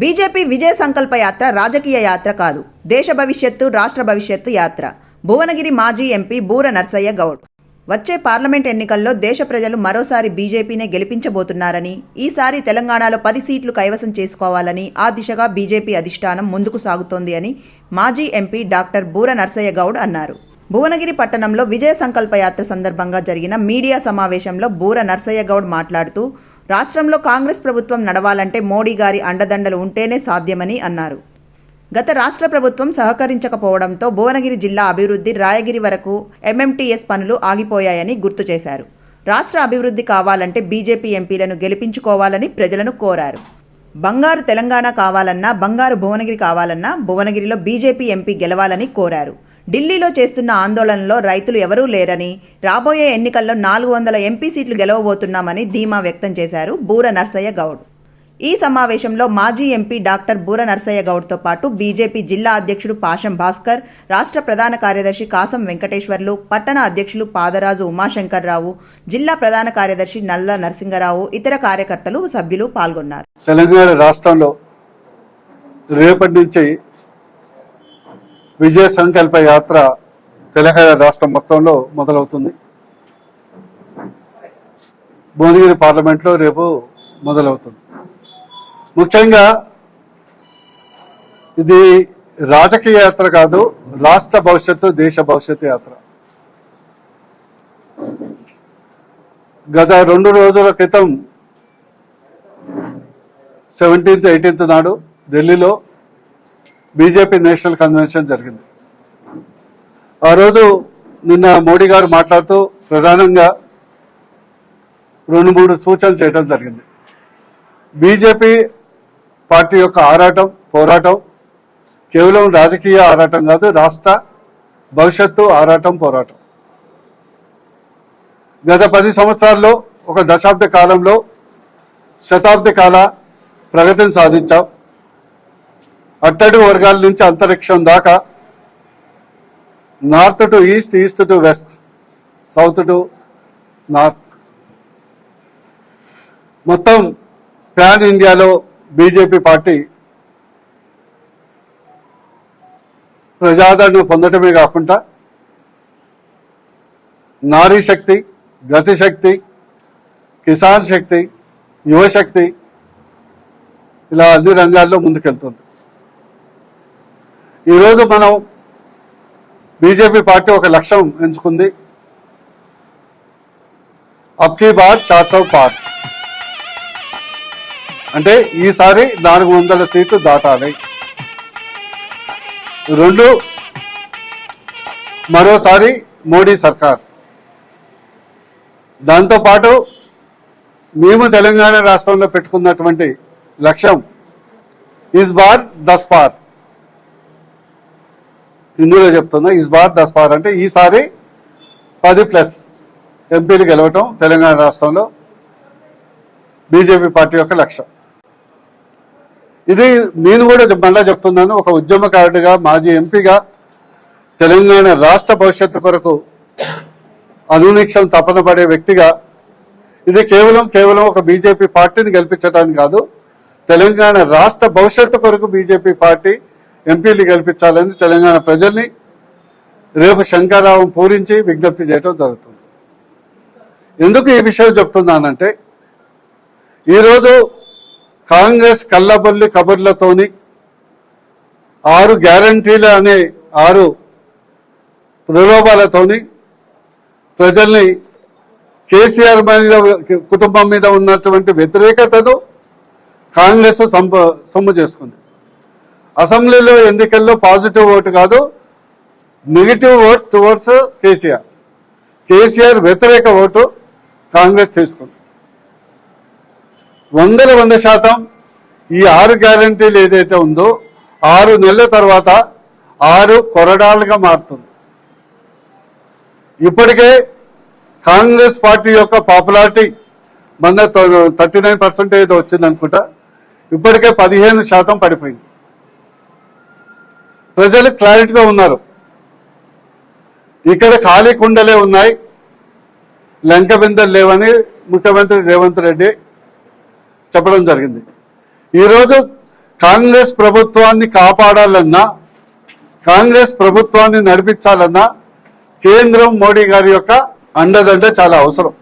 BJP విజయ సంకల్ప యాత్ర రాజకీయ యాత్ర కాదు. దేశ భవిష్యత్తు రాష్ట్ర భవిష్యత్తు యాత్ర. భువనగిరి మాజీ ఎంపీ బూర నర్సయ్య గౌడ్. వచ్చే పార్లమెంట్ ఎన్నికల్లో దేశ ప్రజలు మరోసారి బీజేపీనే గెలిపించబోతున్నారని ఈసారి తెలంగాణలో పది సీట్లు కైవసం చేసుకోవాలని ఆ దిశగా బీజేపీ అధిష్టానం ముందుకు సాగుతోంది అని మాజీ ఎంపీ డాక్టర్ బూర నర్సయ్య గౌడ్ అన్నారు. భువనగిరి పట్టణంలో విజయ సంకల్ప యాత్ర సందర్భంగా జరిగిన మీడియా సమావేశంలో బూర నర్సయ్య గౌడ్ మాట్లాడుతూ రాష్ట్రంలో కాంగ్రెస్ ప్రభుత్వం నడవాలంటే మోడీ గారి అండదండలు ఉంటేనే సాధ్యమని అన్నారు. గత రాష్ట్ర ప్రభుత్వం సహకరించకపోవడంతో భువనగిరి జిల్లా అభివృద్ధి రాయగిరి వరకు ఎంఎంటీఎస్ పనులు ఆగిపోయాయని గుర్తు చేశారు. రాష్ట్ర అభివృద్ధి కావాలంటే బీజేపీ ఎంపీలను గెలిపించుకోవాలని ప్రజలను కోరారు. బంగారు తెలంగాణ కావాలన్నా బంగారు భువనగిరి కావాలన్నా భువనగిరిలో బీజేపీ ఎంపీ గెలవాలని కోరారు. ఢిల్లీలో చేస్తున్న ఆందోళనలో రైతులు ఎవరూ లేరని రాబోయే ఎన్నికల్లో నాలుగు వందల ఎంపీ సీట్లు గెలవబోతున్నామని ధీమా వ్యక్తం చేశారు బూర నర్సయ్య గౌడ్. ఈ సమావేశంలో మాజీ ఎంపీ డాక్టర్ బూర నర్సయ్య గౌడ్తో పాటు బీజేపీ జిల్లా అధ్యక్షుడు పాషం భాస్కర్ రాష్ట్ర ప్రధాన కార్యదర్శి కాసం వెంకటేశ్వర్లు పట్టణ అధ్యక్షులు పాదరాజు ఉమాశంకర్రావు జిల్లా ప్రధాన కార్యదర్శి నల్ల నరసింగరావు ఇతర కార్యకర్తలు సభ్యులు పాల్గొన్నారు. తెలంగాణ రాష్ట్రంలో రేపటి నుంచి విజయ సంకల్ప యాత్ర తెలంగాణ రాష్ట్రం మొత్తంలో మొదలవుతుంది. భువనగిరి పార్లమెంట్లో రేపు మొదలవుతుంది. ముఖ్యంగా ఇది రాజకీయ యాత్ర కాదు రాష్ట్ర భవిష్యత్తు దేశ భవిష్యత్తు యాత్ర. గత రెండు రోజుల క్రితం సెవెంటీన్త్ ఎయిటీన్త్ నాడు ఢిల్లీలో బీజేపీ నేషనల్ కన్వెన్షన్ జరిగింది. ఆ రోజు నిన్న మోడీ గారు మాట్లాడుతూ ప్రధానంగా రెండు మూడు సూచనలు చేయడం జరిగింది. బీజేపీ పార్టీ యొక్క ఆరాటం పోరాటం కేవలం రాజకీయ ఆరాటం కాదు రాష్ట్ర భవిష్యత్తు ఆరాటం పోరాటం. గత పది సంవత్సరాల్లో ఒక దశాబ్ద కాలంలో శతాబ్ది కాల ప్రగతిని సాధించాం. అట్టడు వర్గాల నుంచి అంతరిక్షం దాకా north to east east to west south to north. మొత్తం ప్యాన్ ఇండియాలో బీజేపీ పార్టీ ప్రజాదరణ పొందటమే కాకుండా నారీ శక్తి గతిశక్తి కిసాన్ శక్తి యువశక్తి ఇలా అన్ని రంగాల్లో ముందుకెళ్తుంది. ఈరోజు మనం బీజేపీ పార్టీ ఒక లక్ష్యం ఎంచుకుంది. అబ్కీ బార్ చార్ సౌ పార్. అంటే ఈసారి నాలుగు వందల సీట్లు దాటాలి. రెండు మరోసారి మోడీ సర్కార్. దాంతోపాటు మేము తెలంగాణ రాష్ట్రంలో పెట్టుకున్నటువంటి లక్ష్యం ఇస్ బార్ దస్ పార్. హిందీలో చెప్తున్నా ఈజ్ బార్ దస్ పార్ అంటే ఈసారి పది ప్లస్ ఎంపీలు గెలవటం తెలంగాణ రాష్ట్రంలో బీజేపీ పార్టీ యొక్క లక్ష్యం. ఇది నేను కూడా మళ్ళా చెప్తున్నాను ఒక ఉద్యమకారుడిగా మాజీ ఎంపీగా తెలంగాణ రాష్ట్ర భవిష్యత్తు కొరకు అనునిక్షం తపన పడే వ్యక్తిగా ఇది కేవలం కేవలం ఒక బీజేపీ పార్టీని గెలిపించడానికి కాదు తెలంగాణ రాష్ట్ర భవిష్యత్తు కొరకు బీజేపీ పార్టీ ఎంపీలు గెలిపించాలని తెలంగాణ ప్రజల్ని రేపు శంకరరావం పూరించి విజ్ఞప్తి చేయడం జరుగుతుంది. ఎందుకు ఈ విషయం చెప్తున్నానంటే ఈరోజు కాంగ్రెస్ కల్లబొల్లి కబుర్లతోని ఆరు గ్యారంటీల అనే ఆరు ప్రలోభాలతోని ప్రజల్ని కేసీఆర్ మీద కుటుంబం మీద ఉన్నటువంటి వ్యతిరేకతను కాంగ్రెస్ సంప సొమ్ము చేసుకుంది. అసెంబ్లీలో ఎన్నికల్లో పాజిటివ్ ఓటు కాదు negative votes towards KCR. KCR వ్యతిరేక ఓటు కాంగ్రెస్ తీసుకుంది వందల వంద శాతం ఈ ఆరు గ్యారంటీలు ఏదైతే ఉందో ఆరు నెలల తర్వాత ఆరు కొరడాలుగా మారుతుంది. ఇప్పటికే కాంగ్రెస్ పార్టీ యొక్క పాపులారిటీ మన థర్టీ నైన్ పర్సెంటేజ్ వచ్చింది అనుకుంటా ఇప్పటికే పదిహేను శాతం పడిపోయింది. ప్రజలు క్లారిటీతో ఉన్నారు. ఇక్కడ ఖాళీ కుండలే ఉన్నాయి. లంక బిందలు లేవని ముఖ్యమంత్రి రేవంత్ రెడ్డి చెప్పడం జరిగింది. ఈరోజు కాంగ్రెస్ ప్రభుత్వాన్ని కాపాడాలన్నా కాంగ్రెస్ ప్రభుత్వాన్ని నడిపించాలన్నా కేంద్రం మోడీ గారి యొక్క అండదండ చాలా అవసరం.